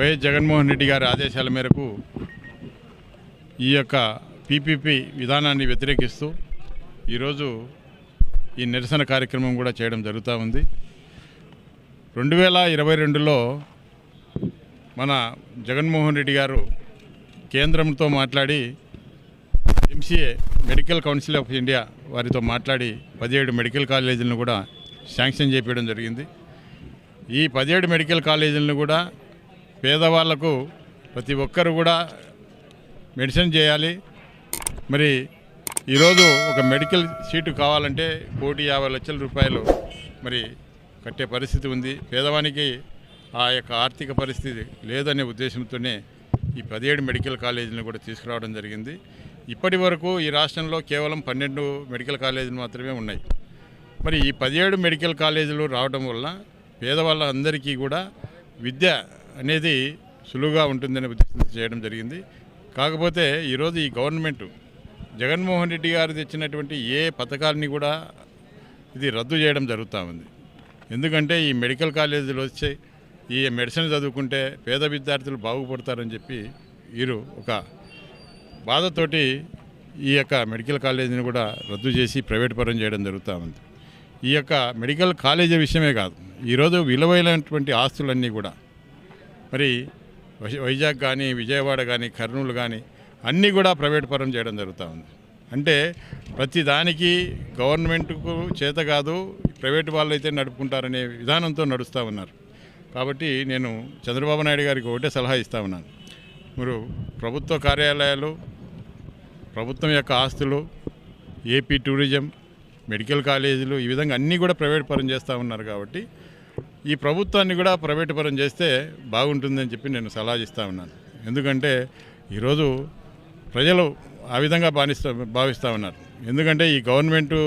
YS Jaganmohan Reddy గారి ఆదేశాల మేరకు ఈ యొక్క పీపీపీ విధానాన్ని వ్యతిరేకిస్తూ ఈరోజు ఈ నిరసన కార్యక్రమం కూడా చేయడం జరుగుతూ ఉంది. రెండు వేల ఇరవై రెండులో మన జగన్మోహన్ రెడ్డి గారు కేంద్రంతో మాట్లాడి MCA medical council of India వారితో మాట్లాడి పదిహేడు మెడికల్ కాలేజీలను కూడా శాంక్షన్ చేపించడం జరిగింది. ఈ పదిహేడు మెడికల్ కాలేజీలను కూడా పేదవాళ్ళకు ప్రతి ఒక్కరు కూడా మెడిసిన్ చేయాలి. మరి ఈరోజు ఒక మెడికల్ సీటు కావాలంటే కోటి యాభై లక్షల రూపాయలు మరి కట్టే పరిస్థితి ఉంది. పేదవానికి ఆ యొక్క ఆర్థిక పరిస్థితి లేదనే ఉద్దేశంతోనే ఈ పదిహేడు మెడికల్ కాలేజీలను కూడా తీసుకురావడం జరిగింది. ఇప్పటి వరకు ఈ రాష్ట్రంలో కేవలం పన్నెండు మెడికల్ కాలేజీలు మాత్రమే ఉన్నాయి. మరి ఈ పదిహేడు మెడికల్ కాలేజీలు రావడం వల్ల పేదవాళ్ళందరికీ కూడా విద్య అనేది సులువుగా ఉంటుందనే ఉద్దేశం చేయడం జరిగింది. కాకపోతే ఈరోజు ఈ గవర్నమెంట్ జగన్మోహన్ రెడ్డి గారు తెచ్చినటువంటి ఏ పథకాలని కూడా ఇది రద్దు చేయడం జరుగుతూ ఉంది. ఎందుకంటే ఈ మెడికల్ కాలేజీలు వచ్చి ఈ మెడిసిన్ చదువుకుంటే పేద విద్యార్థులు బాగుపడతారని చెప్పి వీరు ఒక బాధతోటి ఈ యొక్క మెడికల్ కాలేజీని కూడా రద్దు చేసి ప్రైవేట్ పరం చేయడం జరుగుతూ ఉంది. ఈ యొక్క మెడికల్ కాలేజీ విషయమే కాదు ఈరోజు విలువైనటువంటి ఆస్తులన్నీ కూడా మరి వై- వైజాగ్ కానీ విజయవాడ కానీ కర్నూలు కానీ అన్నీ కూడా ప్రైవేట్ పరం చేయడం జరుగుతూ ఉంది. అంటే ప్రతి దానికి గవర్నమెంట్కు చేత కాదు ప్రైవేట్ వాళ్ళు అయితే నడుపుకుంటారనే విధానంతో నడుస్తూ ఉన్నారు. కాబట్టి నేను చంద్రబాబు నాయుడు గారికి ఒకటే సలహా ఇస్తా ఉన్నాను. మీరు ప్రభుత్వ కార్యాలయాలు ప్రభుత్వం యొక్క ఆస్తులు ఏపీ టూరిజం మెడికల్ కాలేజీలు ఈ విధంగా అన్నీ కూడా ప్రైవేట్ పరం చేస్తూ ఉన్నారు కాబట్టి ఈ ప్రభుత్వాన్ని కూడా ప్రైవేటుపరం చేస్తే బాగుంటుందని చెప్పి నేను సలహా ఉన్నాను. ఎందుకంటే ఈరోజు ప్రజలు ఆ విధంగా భావిస్తూ భావిస్తూ ఉన్నారు. ఎందుకంటే ఈ గవర్నమెంటు